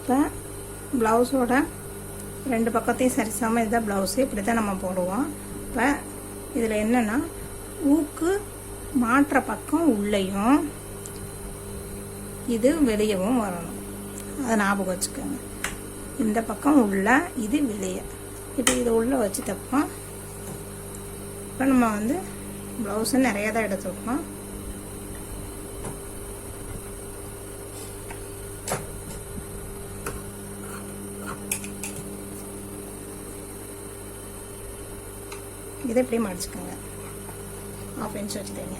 இப்போ ப்ளவுஸோட ரெண்டு பக்கத்தையும் சரிசமம் இதுதான் ப்ளவுஸு இப்படி தான் நம்ம போடுவோம். இப்போ இதில் என்னென்னா ஊக்கு மாற்ற பக்கம் உள்ளேயும் இது வெளியவும் வரணும். அதை ஞாபகம் வச்சுக்கோங்க. இந்த பக்கம் உள்ள இது வெளியே. இப்போ இது உள்ளே வச்சு தைப்போம் இப்போ நம்ம வந்து ப்ளவுஸு நிறைய தான் எடுத்துருக்கோம். இதை இப்படியே மடிச்சுக்கோங்க. ஆஃப் இன்ச் வச்சுக்கோங்க.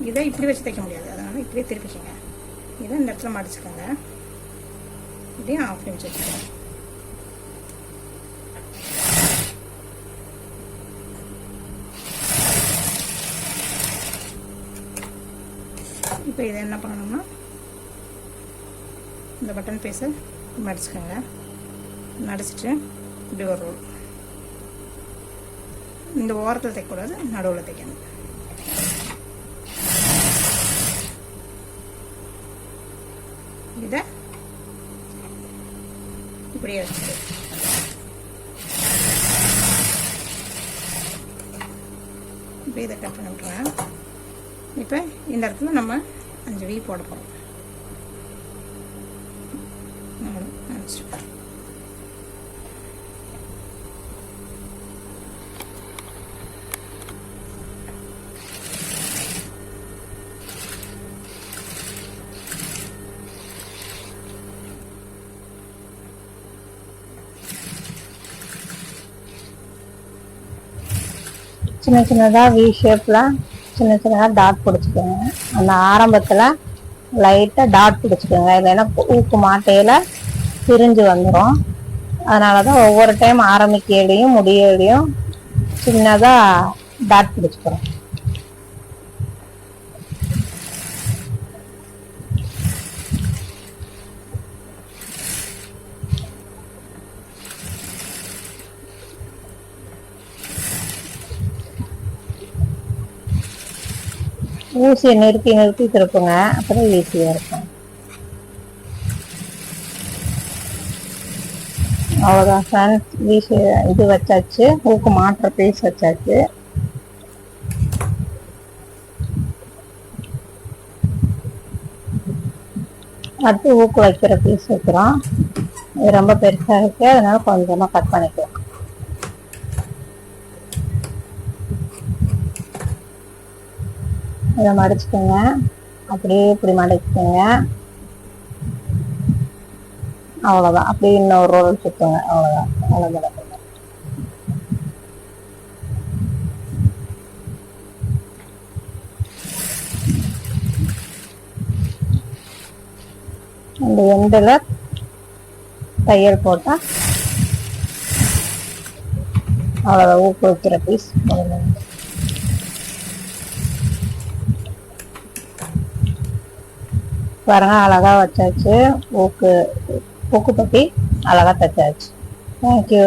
இதை இப்படி வச்சு தைக்க முடியாது. அதனால இப்படியே திருப்பிக்கோங்க. இதை இந்த இடத்துல மடிச்சுக்கோங்க. இதையும் ஆஃப் இன்ச் வச்சுக்கோங்க. இப்போ இதை என்ன பண்ணணும்னா இந்த பட்டன் பீஸை மடிச்சுக்கோங்க. மடிச்சிட்டு இப்படி ஒரு ரோல் இந்த ஓரத்தில் தைக்கக்கூடாது நடுவில் தைக்கணும். இதை இப்படியே வச்சுட்டு இப்போ இதை கட் பண்ணி இப்போ இந்த இடத்துல நம்ம அஞ்சு வீ போட போகிறோம் சின்ன சின்னதாக வி ஷேப்பில் சின்ன சின்னதாக டாட் பிடிச்சிக்கோங்க. அந்த ஆரம்பத்தில் லைட்டாக டாட் பிடிச்சிக்கோங்க. இல்லைன்னா ஊக்கு மாட்டையில் பிரிஞ்சு வந்துடும் அதனால தான் ஒவ்வொரு டைம் ஆரம்பிக்கையிலையும் முடியலையும் சின்னதாக டாட் பிடிச்சிக்கிறோம் ஊசியை நிறுத்தி நிறுத்தி திருப்புங்க. அப்புறம் ஈஸியாக இருக்கும். அவ்வளோதான் ஃப்ரெண்ட்ஸ் வீசி இது வச்சாச்சு. ஊக்கு மாற்ற பீஸ் வச்சாச்சு. அடுத்து ஊக்கு வைக்கிற பீஸ் வைக்கிறோம். இது ரொம்ப பெருசாக இருக்கு. அதனால கொஞ்சமாக கட் பண்ணிக்கலாம். இதை மடிச்சுக்கோங்க. அப்படியே இப்படி மடிச்சுக்கோங்க. அவ்வளோதான் அப்படியே இன்னொரு ரோல் சுற்றுங்க அவ்வளோதான் அவ்வளோதான் இந்த எண்டில் தையல் போட்டால் அவ்வளோதான் ஊக்குவிக்கிற பீஸ் போடணும் பாருங்க அழகாக வச்சாச்சு. ஊக்கு ஊக்கு பட்டி அழகாக தைச்சாச்சு தேங்க்யூ